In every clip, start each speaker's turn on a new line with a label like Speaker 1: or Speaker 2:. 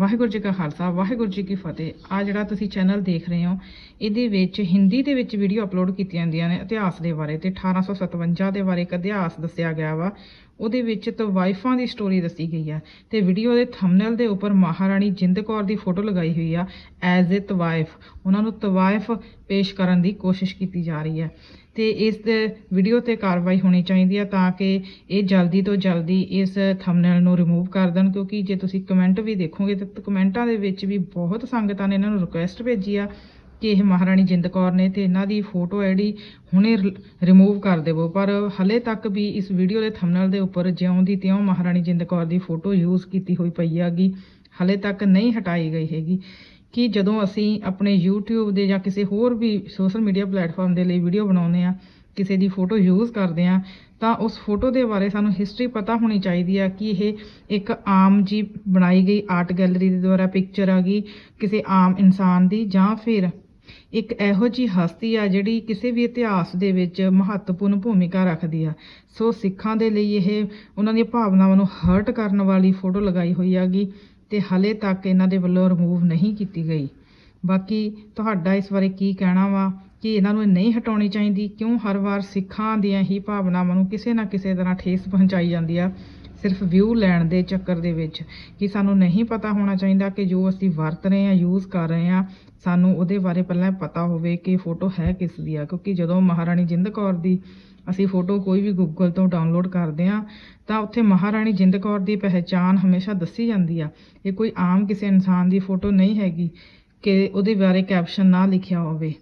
Speaker 1: ਵਾਹਿਗੁਰੂ ਜੀ ਕਾ ਖਾਲਸਾ, ਵਾਹਿਗੁਰੂ ਜੀ ਕੀ ਫਤਿਹ। ਆ ਜਿਹੜਾ ਤੁਸੀਂ ਚੈਨਲ ਦੇਖ ਰਹੇ ਹੋ, ਇਹਦੇ ਵਿੱਚ ਹਿੰਦੀ ਦੇ ਵਿੱਚ ਵੀਡੀਓ ਅਪਲੋਡ ਕੀਤੀਆਂ ਜਾਂਦੀਆਂ ਨੇ ਇਤਿਹਾਸ ਦੇ ਬਾਰੇ ਤੇ 1857 ਦੇ ਬਾਰੇ ਇੱਕ ਇਤਿਹਾਸ ਦੱਸਿਆ ਗਿਆ ਵਾ। ਉਹਦੇ ਵਿੱਚ ਤਵਾਇਫਾਂ ਦੀ ਸਟੋਰੀ ਦੱਸੀ ਗਈ ਆ ਤੇ ਵੀਡੀਓ ਦੇ ਥੰਬਨੇਲ ਦੇ ਉੱਪਰ ਮਹਾਰਾਣੀ ਜਿੰਦ ਕੌਰ ਦੀ ਫੋਟੋ ਲਗਾਈ ਹੋਈ ਆ ਐਜ਼ ਅ ਤਵਾਇਫ ਉਹਨਾਂ ਨੂੰ ਤਵਾਇਫ ਪੇਸ਼ ਕਰਨ ਦੀ ਕੋਸ਼ਿਸ਼ ਕੀਤੀ ਜਾ ਰਹੀ ਹੈ ਤੇ ਇਸ ਵੀਡੀਓ ਤੇ ਕਾਰਵਾਈ ਹੋਣੀ ਚਾਹੀਦੀ ਹੈ ਤਾਂ ਕਿ ਇਹ ਜਲਦੀ ਤੋਂ ਜਲਦੀ ਇਸ ਥੰਬਨੇਲ ਨੂੰ ਰਿਮੂਵ ਕਰ ਦੇਣ, ਕਿਉਂਕਿ ਜੇ ਤੁਸੀਂ ਕਮੈਂਟ ਵੀ ਦੇਖੋਗੇ ਤਾਂ ਕਮੈਂਟਾਂ ਦੇ ਵਿੱਚ ਵੀ ਬਹੁਤ ਸੰਗਤਾਂ ਨੇ ਇਹਨਾਂ ਨੂੰ ਰਿਕੁਐਸਟ ਭੇਜੀ ਆ ਕਿ ਇਹ ਮਹਾਰਾਣੀ ਜਿੰਦ ਕੌਰ ਨੇ ਤੇ ਇਹਨਾਂ ਦੀ ਫੋਟੋ ਜਿਹੜੀ ਹੁਣੇ ਰਿਮੂਵ ਕਰ ਦੇਵੋ। ਪਰ ਹਲੇ ਤੱਕ ਵੀ ਇਸ ਵੀਡੀਓ ਦੇ ਥੰਬਨੇਲ ਦੇ ਉੱਪਰ ਜਿਉਂ ਦੀ ਤਿਉਂ ਮਹਾਰਾਣੀ ਜਿੰਦ ਕੌਰ ਦੀ ਫੋਟੋ ਯੂਜ਼ ਕੀਤੀ ਹੋਈ ਪਈ ਹੈਗੀ, ਹਲੇ ਤੱਕ ਨਹੀਂ ਹਟਾਈ ਗਈ ਹੈਗੀ। ਕਿ ਜਦੋਂ ਅਸੀਂ ਆਪਣੇ YouTube ਦੇ ਜਾਂ ਕਿਸੇ ਹੋਰ ਵੀ ਸੋਸ਼ਲ ਮੀਡੀਆ ਪਲੇਟਫਾਰਮ ਦੇ ਲਈ ਵੀਡੀਓ ਬਣਾਉਂਦੇ ਆ ਕਿਸੇ ਦੀ ਫੋਟੋ ਯੂਜ਼ ਕਰਦੇ ਆ ਤਾਂ ਉਸ ਫੋਟੋ ਦੇ ਬਾਰੇ ਸਾਨੂੰ ਹਿਸਟਰੀ ਪਤਾ ਹੋਣੀ ਚਾਹੀਦੀ ਆ ਕਿ ਇਹ ਇੱਕ ਆਮ ਜੀ ਬਣਾਈ ਗਈ ਆਰਟ ਗੈਲਰੀ ਦੇ ਦੁਆਰਾ ਪਿਕਚਰ ਆ ਗਈ, ਕਿਸੇ ਆਮ ਇਨਸਾਨ ਦੀ ਜਾਂ ਫਿਰ ਇੱਕ ਇਹੋ ਜੀ ਹਸਤੀ ਆ ਜਿਹੜੀ ਕਿਸੇ ਵੀ ਇਤਿਹਾਸ ਦੇ ਵਿੱਚ ਮਹੱਤਵਪੂਰਨ ਭੂਮਿਕਾ ਰੱਖਦੀ ਆ। ਸੋ ਸਿੱਖਾਂ ਦੇ ਲਈ ਇਹ ਉਹਨਾਂ ਦੀਆਂ ਭਾਵਨਾਵਾਂ ਨੂੰ ਹਰਟ ਕਰਨ ਵਾਲੀ ਫੋਟੋ ਲਗਾਈ ਹੋਈ ਹੈਗੀ ਤੇ ਹਲੇ ਤੱਕ ਇਹਨਾਂ ਦੇ ਵੱਲੋਂ ਰਿਮੂਵ ਨਹੀਂ ਕੀਤੀ ਗਈ। ਬਾਕੀ ਤੁਹਾਡਾ ਇਸ ਬਾਰੇ ਕੀ ਕਹਿਣਾ ਵਾ ਕਿ ਇਹਨਾਂ ਨੂੰ ਨਹੀਂ ਹਟਾਉਣੀ ਚਾਹੀਦੀ? ਕਿਉਂ ਹਰ ਵਾਰ ਸਿੱਖਾਂ ਦੀਆਂ ਹੀ ਭਾਵਨਾਵਾਂ ਨੂੰ ਕਿਸੇ ਨਾ ਕਿਸੇ ਤਰ੍ਹਾਂ ਠੇਸ ਪਹੁੰਚਾਈ ਜਾਂਦੀ ਆ? ਸਿਰਫ ਵਿਊ ਲੈਣ ਦੇ ਚੱਕਰ ਦੇ ਵਿੱਚ ਕਿ ਸਾਨੂੰ ਨਹੀਂ ਪਤਾ ਹੋਣਾ ਚਾਹੀਦਾ ਕਿ ਜੋ ਅਸੀਂ ਵਰਤ ਰਹੇ ਹਾਂ ਯੂਜ਼ ਕਰ ਰਹੇ ਹਾਂ, ਸਾਨੂੰ ਉਹਦੇ ਬਾਰੇ ਪਹਿਲਾਂ ਪਤਾ ਹੋਵੇ ਕਿ ਫੋਟੋ ਹੈ ਕਿਸ ਦੀ ਆ। ਕਿਉਂਕਿ ਜਦੋਂ ਮਹਾਰਾਣੀ ਜਿੰਦ ਕੌਰ ਦੀ ਅਸੀਂ ਫੋਟੋ ਕੋਈ ਵੀ ਗੂਗਲ ਤੋਂ ਡਾਊਨਲੋਡ ਕਰਦੇ ਆ ਤਾਂ ਉੱਥੇ ਮਹਾਰਾਣੀ ਜਿੰਦ ਕੌਰ ਦੀ ਪਹਿਚਾਣ ਹਮੇਸ਼ਾ ਦੱਸੀ ਜਾਂਦੀ ਆ। ਇਹ ਕੋਈ ਆਮ ਕਿਸੇ ਇਨਸਾਨ ਦੀ ਫੋਟੋ ਨਹੀਂ ਹੈਗੀ ਕਿ ਉਹਦੇ ਬਾਰੇ ਕੈਪਸ਼ਨ ਨਾ ਲਿਖਿਆ ਹੋਵੇ।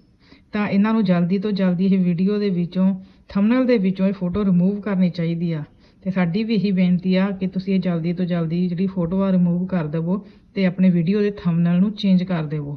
Speaker 1: ਤਾਂ ਇਹਨਾਂ ਨੂੰ ਜਲਦੀ ਤੋਂ ਜਲਦੀ ਇਹ ਵੀਡੀਓ ਦੇ ਵਿੱਚੋਂ ਥੰਬਨੇਲ ਦੇ ਵਿੱਚੋਂ ਇਹ ਫੋਟੋ ਰਿਮੂਵ ਕਰਨੀ ਚਾਹੀਦੀ ਆ। ਅਤੇ ਸਾਡੀ ਵੀ ਇਹੀ ਬੇਨਤੀ ਆ ਕਿ ਤੁਸੀਂ ਇਹ ਜਲਦੀ ਤੋਂ ਜਲਦੀ ਜਿਹੜੀ ਫੋਟੋ ਆ ਰਿਮੂਵ ਕਰ ਦੇਵੋ ਅਤੇ ਆਪਣੇ ਵੀਡੀਓ ਦੇ ਥੰਬਨੇਲ ਨੂੰ ਚੇਂਜ ਕਰ ਦੇਵੋ।